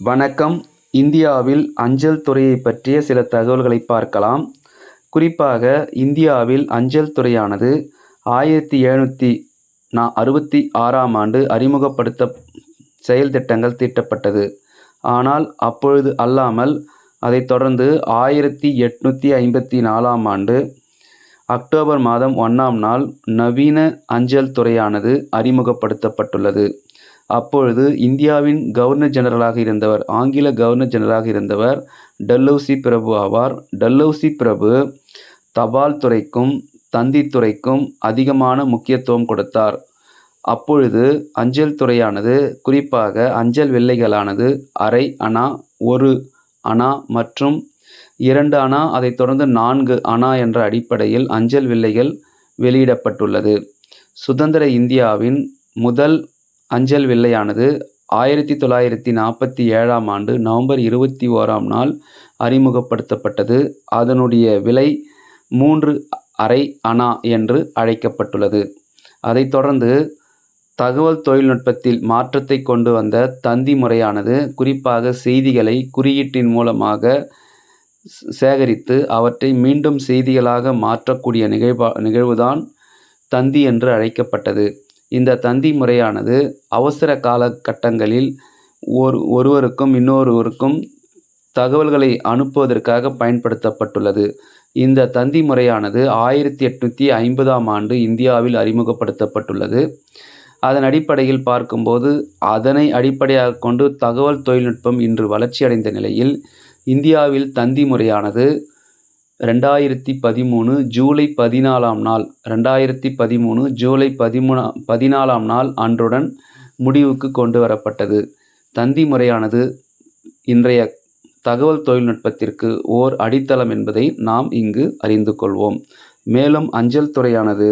வணக்கம். இந்தியாவில் அஞ்சல் துறையை பற்றிய சில தகவல்களை பார்க்கலாம். குறிப்பாக இந்தியாவில் அஞ்சல் துறையானது ஆயிரத்தி எழுநூற்றி நா அறுபத்தி ஆறாம் ஆண்டு அறிமுகப்படுத்த செயல் திட்டங்கள் தீட்டப்பட்டது. ஆனால் அப்பொழுது அல்லாமல் அதைத் தொடர்ந்து ஆயிரத்தி எட்நூற்றி ஐம்பத்தி நாலாம் ஆண்டு அக்டோபர் மாதம் ஒன்றாம் நாள் நவீன அஞ்சல் துறையானது அறிமுகப்படுத்தப்பட்டுள்ளது. அப்பொழுது இந்தியாவின் கவர்னர் ஜெனரலாக இருந்தவர் ஆங்கில கவர்னர் ஜெனரலாக இருந்தவர் டல்லௌசி பிரபு ஆவார். டல்லௌசி பிரபு தபால் துறைக்கும் தந்தி துறைக்கும் அதிகமான முக்கியத்துவம் கொடுத்தார். அப்பொழுது அஞ்சல் துறையானது குறிப்பாக அஞ்சல் வெள்ளைகளானது அரை அணா ஒரு அணா மற்றும் இரண்டு அணா அதைத் தொடர்ந்து நான்கு அணா என்ற அடிப்படையில் அஞ்சல் வில்லைகள் வெளியிடப்பட்டுள்ளது. சுதந்திர இந்தியாவின் முதல் அஞ்சல் வில்லையானது ஆயிரத்தி தொள்ளாயிரத்தி நாற்பத்தி ஏழாம் ஆண்டு நவம்பர் இருபத்தி ஓராம் நாள் அறிமுகப்படுத்தப்பட்டது. அதனுடைய விலை மூன்று அரை அணா என்று அழைக்கப்பட்டுள்ளது. அதைத் தொடர்ந்து தகவல் தொழில்நுட்பத்தில் மாற்றத்தை கொண்டு வந்த தந்தி முறையானது குறிப்பாக செய்திகளை குறியீட்டின் மூலமாக சேகரித்து அவற்றை மீண்டும் செய்திகளாக மாற்றக்கூடிய நிகழ்வா நிகழ்வுதான் தந்தி என்று அழைக்கப்பட்டது. இந்த தந்தி முறையானது அவசர காலகட்டங்களில் ஒரு ஒருவருக்கும் இன்னொருவருக்கும் தகவல்களை அனுப்புவதற்காக பயன்படுத்தப்பட்டுள்ளது. இந்த தந்தி முறையானது ஆயிரத்தி எட்நூற்றி ஐம்பதாம் ஆண்டு இந்தியாவில் அறிமுகப்படுத்தப்பட்டுள்ளது. அதன் அடிப்படையில் பார்க்கும்போது அதனை அடிப்படையாக கொண்டு தகவல் தொழில்நுட்பம் இன்று வளர்ச்சியடைந்த நிலையில் இந்தியாவில் தந்தி முறையானது ரெண்டாயிரத்தி பதிமூணு ஜூலை பதினாலாம் நாள் ரெண்டாயிரத்தி பதிமூணு ஜூலை பதிமூணா பதினாலாம் நாள் அன்றுடன் முடிவுக்கு கொண்டு வரப்பட்டது. தந்தி முறையானது இன்றைய தகவல் தொழில்நுட்பத்திற்கு ஓர் அடித்தளம் என்பதை நாம் இங்கு அறிந்து கொள்வோம். மேலும் அஞ்சல் துறையானது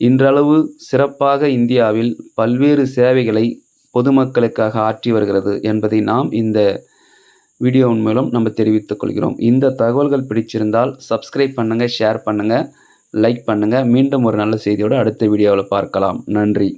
இன்றளவு சிறப்பாக இந்தியாவில் பல்வேறு சேவைகளை பொதுமக்களுக்காக ஆற்றி வருகிறது என்பதை நாம் இந்த வீடியோவின் மூலம் நம்ம தெரிவித்துக் கொள்கிறோம். இந்த தகவல்கள் பிடிச்சிருந்தால் சப்ஸ்கிரைப் பண்ணுங்கள் ஷேர் பண்ணுங்கள் லைக் பண்ணுங்கள் மீண்டும் ஒரு நல்ல செய்தியோடு அடுத்த வீடியோவில் பார்க்கலாம். நன்றி.